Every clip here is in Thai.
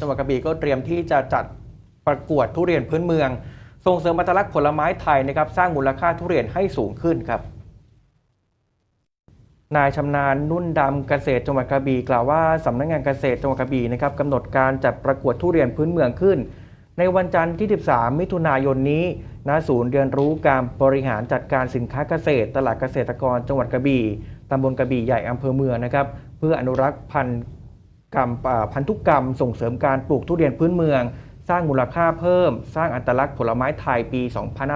จังหวัดกระบี่ก็เตรียมที่จะจัดประกวดทุเรียนพื้นเมือง ส่งเสริมอัตลักษณ์ผลไม้ไทยนะครับสร้างมูลค่าทุเรียนให้สูงขึ้นครับนายชำนาญนุ่นดำเกษตรจังหวัดกระบี่กล่าวว่าสำนักงานเกษตรจังหวัดกระบี่นะครับกำหนดการจัดประกวดทุเรียนพื้นเมืองขึ้น ในวันจันทร์ที่ 13 มิถุนายนนี้ณศูนย์เรียนรู้การบริหารจัดการสินค้าเกษตร ตลาดเกษตรกรจังหวัดกระบี่ตำบลกระบี่ใหญ่อำเภอเมืองนะครับ เพื่ออนุรักษ์พันธุ์ กรรมพันธุกรรมส่งเสริมการปลูกทุเรียนพื้นเมือง สร้างมูลค่าเพิ่ม สร้างอัตลักษณ์ผลไม้ไทยปี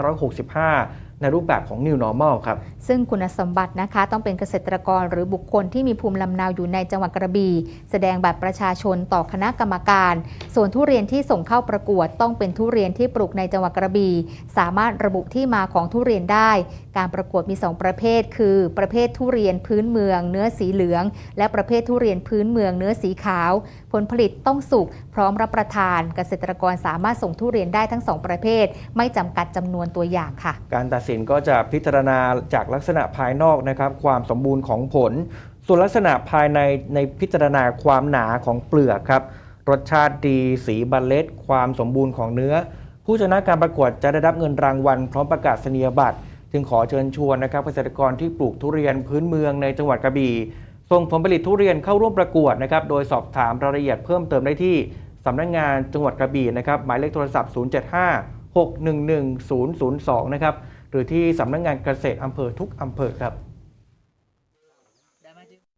2565 ในรูปแบบของ New Normal ครับ ซึ่งคุณสมบัตินะคะต้องเป็นเกษตรกรหรือบุคคลที่มีภูมิลำเนาอยู่ในจังหวัดกระบี่แสดงบัตรประชาชนต่อคณะกรรมการ ส่วนทุเรียนที่ส่งเข้าประกวด ต้องเป็นทุเรียนที่ปลูกในจังหวัดกระบี่สามารถระบุที่มาของทุเรียนได้ การประกวดมี 2 ประเภท คือ ประเภททุเรียนพื้นเมือง เนื้อสีเหลือง และประเภททุเรียนพื้นเมือง เนื้อสีขาว ผลผลิตต้องสุกพร้อมรับประทาน เกษตรกรสามารถส่งทุเรียนได้ทั้งสองประเภท ไม่จำกัดจำนวนตัวอย่างค่ะ การตัดสินก็จะพิจารณาจากลักษณะภายนอกนะครับ ความสมบูรณ์ของผล ส่วนลักษณะภายในในพิจารณาความหนาของเปลือกครับ รสชาติดีสีบัลเลตความสมบูรณ์ของเนื้อ ผู้ชนะการประกวดจะได้รับเงินรางวัลพร้อมประกาศนียบัตร จึงขอเชิญชวนนะครับเกษตรกรที่ปลูกทุเรียนพื้นเมืองในจังหวัดกระบี่ส่งผลผลิตทุเรียนเข้าร่วมประกวดนะครับ โดยสอบถามรายละเอียดเพิ่มเติมได้ที่สำนักงานจังหวัดกระบี่นะครับ หมายเลขโทรศัพท์ 075 611 002 นะครับ หรือที่สำนักงานเกษตรอำเภอทุกอำเภอครับ